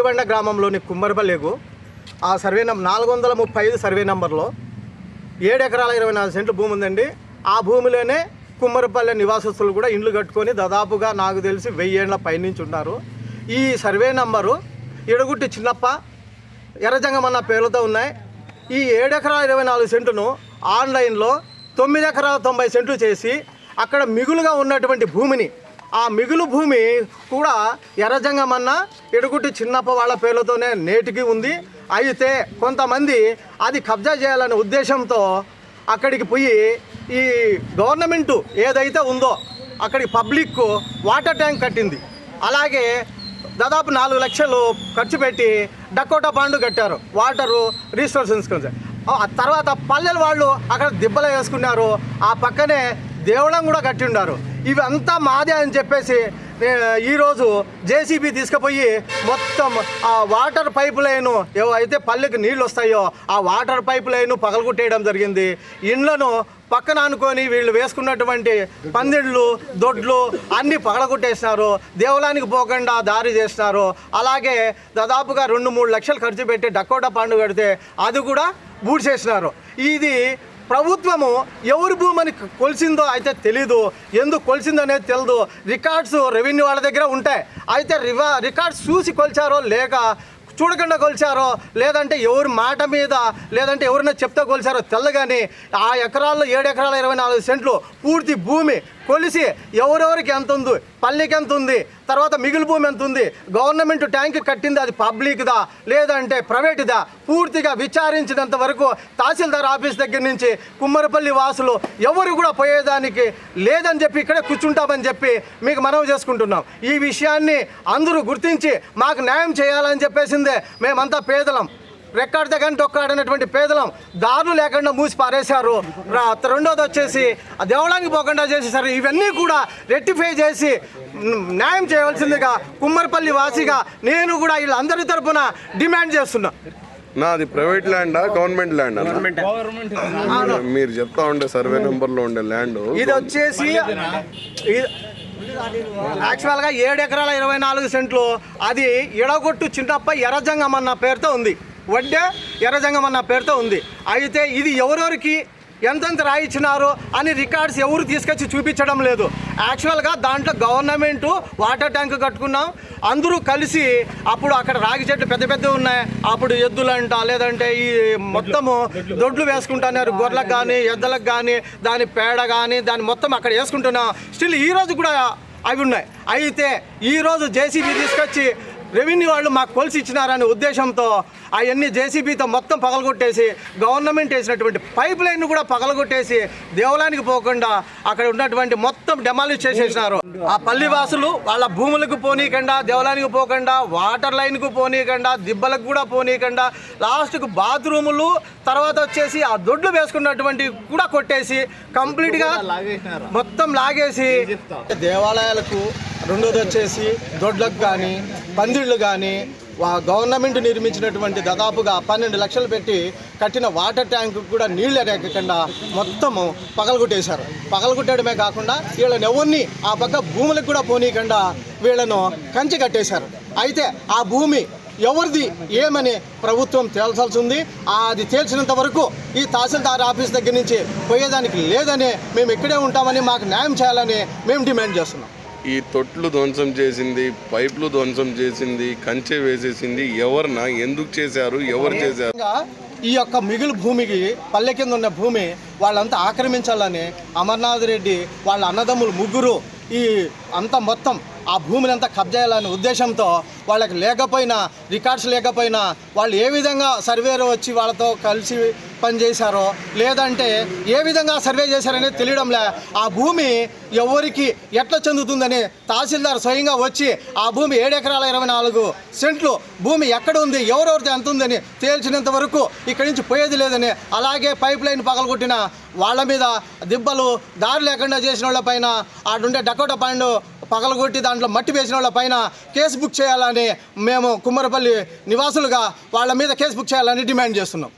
రేవెండ గ్రామంలోని కుమ్మరిపల్లెకు ఆ survey number నాలుగు వందల ముప్పై ఐదు సర్వే నంబర్లో ఏడు ఎకరాల ఇరవై నాలుగు సెంట్లు భూమి ఉందండి. ఆ భూమిలోనే కుమ్మరిపల్లె నివాసస్తులు కూడా ఇండ్లు కట్టుకొని దాదాపుగా నాకు తెలిసి వెయ్యేళ్ళ పైనుంచి ఉన్నారు. ఈ సర్వే నంబరు ఎడగుట్టి చిన్నప్ప ఎర్రజంగమన్న పేర్లతో ఉన్నాయి. ఈ ఏడు ఎకరాల ఇరవై నాలుగు సెంటును ఆన్లైన్లో తొమ్మిది ఎకరాల తొంభై సెంట్లు చేసి అక్కడ మిగులుగా ఉన్నటువంటి భూమిని ఆ మిగులు భూమి కూడా ఎర్రజంగమన్న ఎడుగుటి చిన్నప్ప వాళ్ళ పేర్లతోనే నేటికి ఉంది. అయితే కొంతమంది అది కబ్జా చేయాలనే ఉద్దేశంతో అక్కడికి పోయి ఈ గవర్నమెంటు ఏదైతే ఉందో అక్కడికి పబ్లిక్ వాటర్ ట్యాంక్ కట్టింది. అలాగే దాదాపు నాలుగు లక్షలు ఖర్చు పెట్టి డకోటా బాండ్ కట్టారు. వాటరు రీసోర్సెస్ ఆ తర్వాత పల్లెల వాళ్ళు అక్కడ దిబ్బలు వేసుకున్నారు. ఆ పక్కనే దేవుళ్ళం కూడా కట్టి ఉన్నారు ఇవంతా మాదే అని చెప్పేసి ఈరోజు జేసీబీ తీసుకుపోయి మొత్తం ఆ వాటర్ పైప్ లైన్ ఏవైతే పల్లెకి నీళ్ళు వస్తాయో ఆ వాటర్ పైప్ లైన్ పగలగొట్టేయడం జరిగింది. ఇండ్లను పక్కన అనుకొని వీళ్ళు వేసుకున్నటువంటి పందిళ్ళు దొడ్లు అన్నీ పగలగొట్టేసినారు. దేవలానికి పోకుండా దారి చేసినారు. అలాగే దాదాపుగా రెండు మూడు లక్షలు ఖర్చు పెట్టి డకోటా పండు కడితే అది కూడా బూడ్చేసినారు ఇది ప్రభుత్వము ఎవరి భూమని కొలిసిందో అయితే తెలీదు. ఎందుకు కొలిసిందో అనేది తెలియదు రికార్డ్స్ రెవెన్యూ వాళ్ళ దగ్గర ఉంటాయి. అయితే రివా రికార్డ్స్ చూసి కొలిచారో లేక చూడకుండా కొలిచారో లేదంటే ఎవరి మాట మీద లేదంటే ఎవరైనా చెప్తే కొలిచారో తెల్లగాని ఆ ఎకరాల్లో ఏడు ఎకరాల ఇరవై నాలుగు సెంట్లు పూర్తి భూమి కొలిసి ఎవరెవరికి ఎంత ఉంది పల్లెకి ఎంత ఉంది తర్వాత మిగిలి భూమి ఎంత ఉంది గవర్నమెంట్ ట్యాంక్ కట్టింది అది పబ్లిక్దా లేదంటే ప్రైవేట్దా పూర్తిగా విచారించినంత వరకు తహసీల్దార్ ఆఫీస్ దగ్గర నుంచి కుమ్మరపల్లి వాసులు ఎవరు కూడా పోయేదానికి లేదని చెప్పి ఇక్కడే కూర్చుంటామని చెప్పి మీకు మనవి చేసుకుంటున్నాం. ఈ విషయాన్ని అందరూ గుర్తించి మాకు న్యాయం చేయాలని చెప్పేసిందే మేమంతా పేదలం. రెక్కాడితే కానీ డొక్కాడనటువంటి పేదలం దారులు లేకుండా మూసి పారేశారు. రా- రెండోది వచ్చేసి ఆ దేవళానికి పోకుండా చేసేసారు. ఇవన్నీ కూడా రెక్టిఫై చేసి న్యాయం చేయవలసిందిగా కుమ్మరిపల్లి వాసిగా నేను కూడా వీళ్ళందరి తరపున డిమాండ్ చేస్తున్నా. నా అది ప్రైవేట్ ల్యాండా గవర్నమెంట్ ల్యాండ్? మీరు చెప్తా ఉండే సర్వే నెంబర్లో ఉండే ల్యాండ్. ఇది వచ్చేసి యాక్చువల్గా ఏడు ఎకరాల ఇరవై నాలుగు సెంట్లు. అది ఎడగొట్టు చిన్నప్ప ఎర్రజంగం అన్న పేరుతో ఉంది. వడ్డే ఎర్రజంగం అన్న పేరుతో ఉంది. అయితే ఇది ఎవరెవరికి ఎంతెంత రాయిచ్చినారు అని రికార్డ్స్ ఎవరు తీసుకొచ్చి చూపించడం లేదు. యాక్చువల్గా దాంట్లో గవర్నమెంట్ వాటర్ ట్యాంక్ కట్టుకున్నాం. అందరూ కలిసి అప్పుడు అక్కడ రాగి చెట్లు పెద్ద పెద్దవి ఉన్నాయి. అప్పుడు ఎద్దులంట లేదంటే ఈ మొత్తము దొడ్లు వేసుకుంటున్నారు. గొర్రెలకు కానీ ఎద్దలకు కానీ దాని పేడ కానీ దాని మొత్తం అక్కడ వేసుకుంటున్నాం. స్టిల్ ఈ రోజు కూడా అవి ఉన్నాయి. అయితే ఈరోజు జేసీబీ తీసుకొచ్చి రెవెన్యూ వాళ్ళు మాకు కొలిసి ఇచ్చినారనే ఉద్దేశంతో అవన్నీ జేసీబీతో మొత్తం పగలగొట్టేసి గవర్నమెంట్ వేసినటువంటి పైప్ లైన్ కూడా పగలగొట్టేసి దేవాలయానికి పోకుండా అక్కడ ఉన్నటువంటి మొత్తం డెమాలిష్ చేసేసినారు. ఆ పల్లివాసులు వాళ్ళ భూములకు పోనీయకుండా దేవాలయానికి పోకుండా వాటర్ లైన్కు పోనీయకుండా దిబ్బలకు కూడా పోనీయకుండా లాస్ట్కు బాత్రూములు తర్వాత వచ్చేసి ఆ దొడ్లు వేసుకున్నటువంటి కూడా కొట్టేసి కంప్లీట్గా మొత్తం లాగేసి దేవాలయాలకు రెండోది వచ్చేసి దొడ్లకు కానీ పందిళ్ళు కానీ గవర్నమెంట్ నిర్మించినటువంటి దాదాపుగా పన్నెండు లక్షలు పెట్టి కట్టిన వాటర్ ట్యాంక్ కూడా నీళ్ళు ఎక్కకుండా మొత్తము పగలగొట్టేశారు. పగలగొట్టడమే కాకుండా వీళ్ళని ఎవరిని ఆ పక్క భూములకు కూడా పోనీయకుండా వీళ్ళను కంచె కట్టేశారు. అయితే ఆ భూమి ఎవరిది ఏమని ప్రభుత్వం తేల్చాల్సి ఉంది అది తేల్చినంత వరకు ఈ తహసీల్దార్ ఆఫీస్ దగ్గర నుంచి పోయేదానికి లేదని మేము ఇక్కడే ఉంటామని మాకు న్యాయం చేయాలని మేము డిమాండ్ చేస్తున్నాం. ఈ తొట్లు ధ్వంసం చేసింది పైపులు ధ్వంసం చేసింది కంచె వేసేసింది ఎవరినా? ఎందుకు చేశారు? ఎవరు చేశారు? ఈ యొక్క మిగులు భూమికి పల్లె కింద ఉన్న భూమి వాళ్ళంతా ఆక్రమించాలని అమర్నాథ్ రెడ్డి వాళ్ళ అన్నదమ్ములు ముగ్గురు ఈ అంతా మొత్తం ఆ భూమిని అంతా కబ్జేయాలనే ఉద్దేశంతో వాళ్ళకి లేకపోయినా రికార్డ్స్ లేకపోయినా వాళ్ళు ఏ విధంగా సర్వేరు వచ్చి వాళ్ళతో కలిసి పనిచేశారో లేదంటే ఏ విధంగా సర్వే చేశారనేది తెలియడంలే. ఆ భూమి ఎవరికి ఎట్లా చెందుతుందని తహసీల్దార్ స్వయంగా వచ్చి ఆ భూమి ఏడెకరాల ఇరవై నాలుగు సెంట్లు భూమి ఎక్కడ ఉంది ఎవరెవరితో ఎంత ఉందని తేల్చినంత వరకు ఇక్కడి నుంచి పోయేది లేదని అలాగే పైప్ లైన్ పగలగొట్టిన వాళ్ళ మీద దిబ్బలు దారి లేకుండా చేసిన వాళ్ళపైన ఆడుండే డకోట పాండు పగలగొట్టి దాంట్లో మట్టి వేసిన వాళ్ళ పైన కేసు బుక్ చేయాలని మేము కుమ్మరపల్లి నివాసులుగా వాళ్ళ మీద కేసు బుక్ చేయాలని డిమాండ్ చేస్తున్నాం.